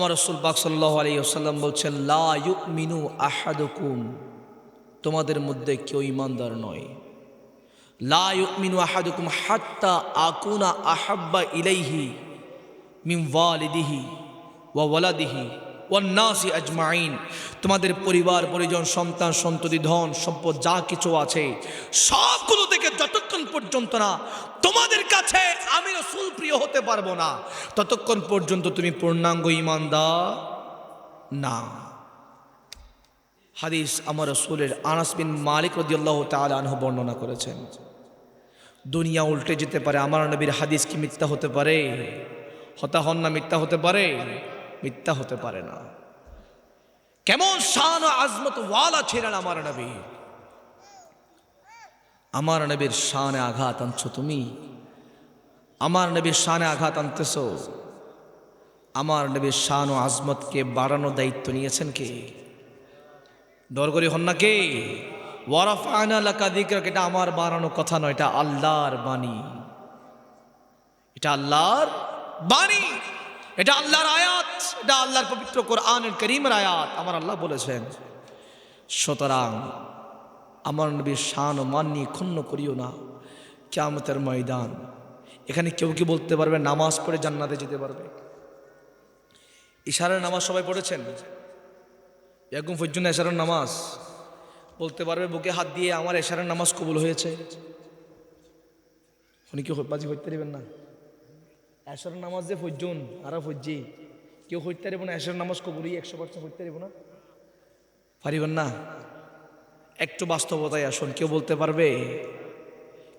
আমার রসুল বাক সাল্লাহ আলী আসাল্লাম বলছেন, লা মিনু আহাদুকুম। তোমাদের মধ্যে কেউ ইমানদার নয়। লা মিনু আহাদুকুম হাত্তা আকুনা আহাব্বা ইলাইহি মিম ওয়ালিদিহি ওয়া ওয়ালাদিহি। ওয়ান্নাসি আজমাইন, তোমাদের পরিবার, পরিজন, সন্তান, সন্ততি, ধন, সম্পদ, যা কিছু আছে, সবগুলো থেকে যতক্ষণ পর্যন্ত না তোমাদের কাছে আমি রসুল প্রিয় হতে পারব না, ততক্ষণ পর্যন্ত তুমি পূর্ণাঙ্গ ইমানদার না। হাদিস আমার রসুলের আনাস বিন মালিক রদিয়াল্লাহ তাআলা আনহু বর্ণনা করেছেন, দুনিয়া উল্টে যেতে পারে, আমার নবীর হাদিস কি মিথ্যা হতে পারে? হতা হন না মিথ্যা হতে পারে? মিথ্যা হতে পারে না। কেমন শান আজমত ওয়ালা ছিলেন আমার নবী। আমার নবীর শানে আঘাত আনছো তুমি। আমার নবীর শানে আঘাত আনতেছ। আমার নবীর শান ও আজমতকে বাড়ানোর দায়িত্ব নিয়েছেন কে? ডরগরি হন না কে? ওয়ারাফায়না এটা আমার বানানো কথা নয়, এটা আল্লাহর বাণী। এটা আল্লাহর বাণী। এটা আল্লাহর আয়াত, এটা আল্লাহর পবিত্র কোরআনের করিমের আয়াত। আমার আল্লাহ বলেছেন, সুতরাং আমার নবীর শান ও মান নিয়ে ক্ষুণ্ণ করিও না। কেয়ামতের ময়দান, এখানে কেউ কি বলতে পারবে, নামাজ পড়ে জান্নাতে যেতে পারবে? ইশারের নামাজ সবাই পড়েছেন? এরকম পর্যন্ত এশারের নামাজ। বলতে পারবে, বুকে হাত দিয়ে আমার এশারের নামাজ কবুল হয়েছে। উনি কি বাজি হইতে পারবেন না? এশারের নামাজ যে ফজ্জুন আর ফজ্জি। কেউ হইতে পারব না, এশারের নামাজ কবুলই, একশো পার্সেন্ট হইতে পারব না। পারিবেন না? একটু বাস্তবতায় আসুন, কেউ বলতে পারবে?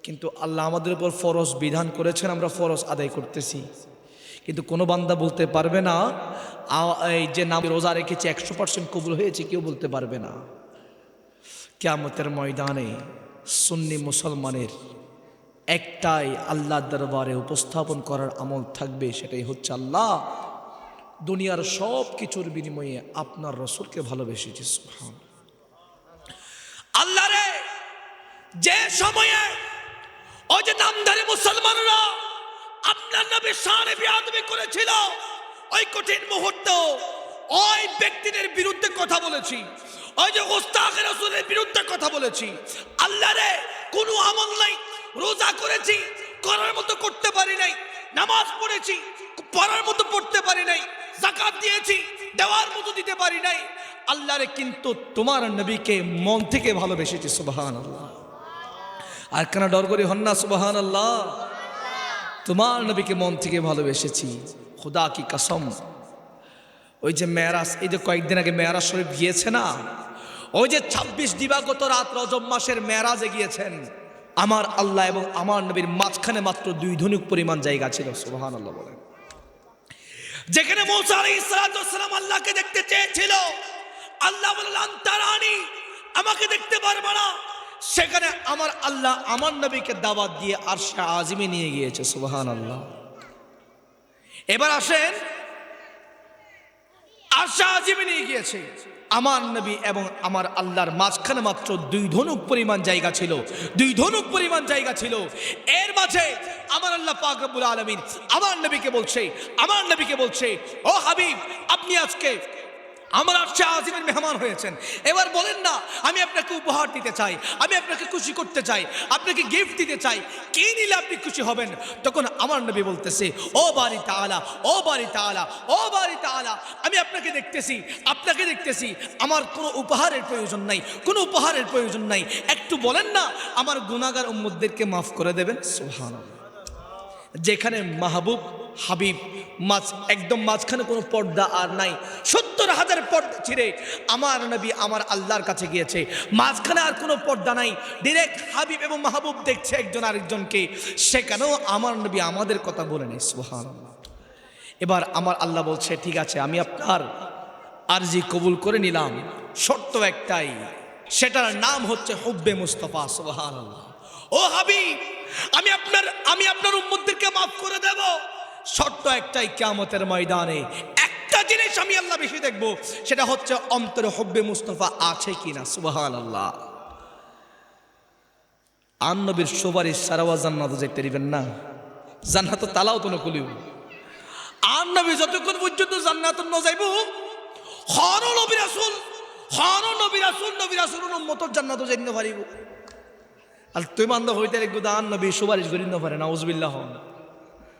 কিন্তু আল্লাহ আমাদের উপর ফরজ বিধান করেছেন, আমরা ফরজ আদায় করতেছি। কিন্তু কোনো বান্দা বলতে পারবে না এই যে নাম রোজা রেখেছি, একশো পার্সেন্ট কবুল হয়েছে, কেউ বলতে পারবে না। কেয়ামতের ময়দানে সুন্নি মুসলমানের একটাই আল্লাহ দরবারে উপস্থাপন করার আমল থাকবে, সেটাই হচ্ছে আল্লাহ। দুনিয়ার সব কিছুর বিনিময়ে আপনার রসুলকে ভালোবেসেছি আল্লাহ রে যে সময়ে ওই যে নামধারী মুসলমানরা আপনার নবীর শানে বিয়াদবি করেছিল, ওই কঠিন মুহূর্ত ওই ব্যক্তিদের বিরুদ্ধে কথা বলেছি, ওই যে ওস্তাকের রসুলের বিরুদ্ধে কথা বলেছি। আল্লাহ রে কোনো আমল নাই রোজা করেছি, করার মতো করতে পারি নাই, নামাজ পড়েছি, পড়ার মতো পড়তে পারি নাই জাকাত দিয়েছি, দেওয়ার মতো দিতে পারি নাই। আল্লাহরে কিন্তু তোমার নবীকে মন থেকে ভালোবেসেছি সুবাহান আল্লাহ আর কেন ডর করি হন না সুবাহান আল্লাহ তোমার নবীকে মন থেকে ভালোবেসেছি। খুদা কি কসম। ওই যে মেয়ারাস এই যে কয়েকদিন আগে মেয়ারাজ শরীফ গিয়েছে না? ওই যে ছাব্বিশ দিবাগত রাত রজব মাসের মেয়ারাজে গিয়েছেন আমার আল্লাহ এবং আমার নবীর মাঝখানে মাত্র দুই ধনুক পরিমাণ জায়গা ছিল সুবাহান আল্লাহ বলেন। যেখানে মৌসা আলী ইসলাম আল্লাহকে দেখতে চেয়েছিল, আল্লাহ বললেন তারানি আমাকে দেখতে পারবে না। সেখানে আমার আল্লাহ আমার নবীকে দাওয়াত দিয়ে আর আজিমে নিয়ে গিয়েছে সুবাহান আল্লাহ এবার আসেন আশা আজিমে নিয়ে গিয়েছে। আমার নবী এবং আমার আল্লাহর মাঝখানে মাত্র দুই ধনুক পরিমাণ জায়গা ছিল। দুই ধনুক পরিমাণ জায়গা ছিল। এর মাঝে আমার আল্লাহ পাকবুল আলামিন আমার নবীকে বলছে, আমার নবীকে বলছে, ও হাবিব, আপনি আজকে আমার আশা আজিমের মেহমান হয়েছেন। এবার বলেন না, আমি আপনাকে উপহার দিতে চাই, আমি আপনাকে খুশি করতে চাই, আপনাকে গিফট দিতে চাই। কে নিলে আপনি খুশি হবেন? তখন আমার নবী বলতেছে, ও বাড়ি তাআলা, ও বাড়ি তাআলা, ও বাড়ি তাআলা, আমি আপনাকে দেখতেছি আপনাকে দেখতেছি। আমার কোনো উপহারের প্রয়োজন নাই, কোনো উপহারের প্রয়োজন নাই। একটু বলেন না, আমার গুণাগার উম্মদদেরকে মাফ করে দেবেন? সুবহানাল্লাহ। যেখানে মাহবুব হাবিব, মাঝ, একদম মাঝখানে কোনো পর্দা আর নাই। সত্তর হাজার পর্দা ছিঁড়ে আমার নবী আমার আল্লাহর কাছে গিয়েছে। মাঝখানে আর কোনো পর্দা নাই। ডিরেক্ট হাবিব এবং মাহবুব দেখছে একজন আরেকজনকে। সেখানেও আমার নবী আমাদের কথা বলে নেই সুহান এবার আমার আল্লাহ বলছে, ঠিক আছে, আমি আপনার আরজি কবুল করে নিলাম। শর্ত একটাই, সেটার নাম হচ্ছে হুব্বে মুস্তফা আল্লাহ ও হাবিব, আমি আপনার আমি আপনার উম্মতদেরকে মাফ করে দেব। শর্ত একটাই কিয়ামতের ময়দানে। একটা জিনিস আমি আল্লাহ বেশি দেখব, সেটা হচ্ছে অন্তরে হব্বে মুস্তফা আছে কিনা? সুবহান আল্লাহ আন নবীর সুপারিশ সারাওয়া জান্নাত যেতে দিবেন না? জান্নাত তালাও তো নকুলিও আর নবী যতক্ষণ পর্যন্ত জান্নাত ন যাইব হর নবী রাসুল হর নবী রাসুল নবী রাসুল উম্মত জান্নাত যাইতে পারিব। আর তুই বান্ধব হইতে লিখব দান নবী সুপারিশ করি পারে না উজবিল্লাহ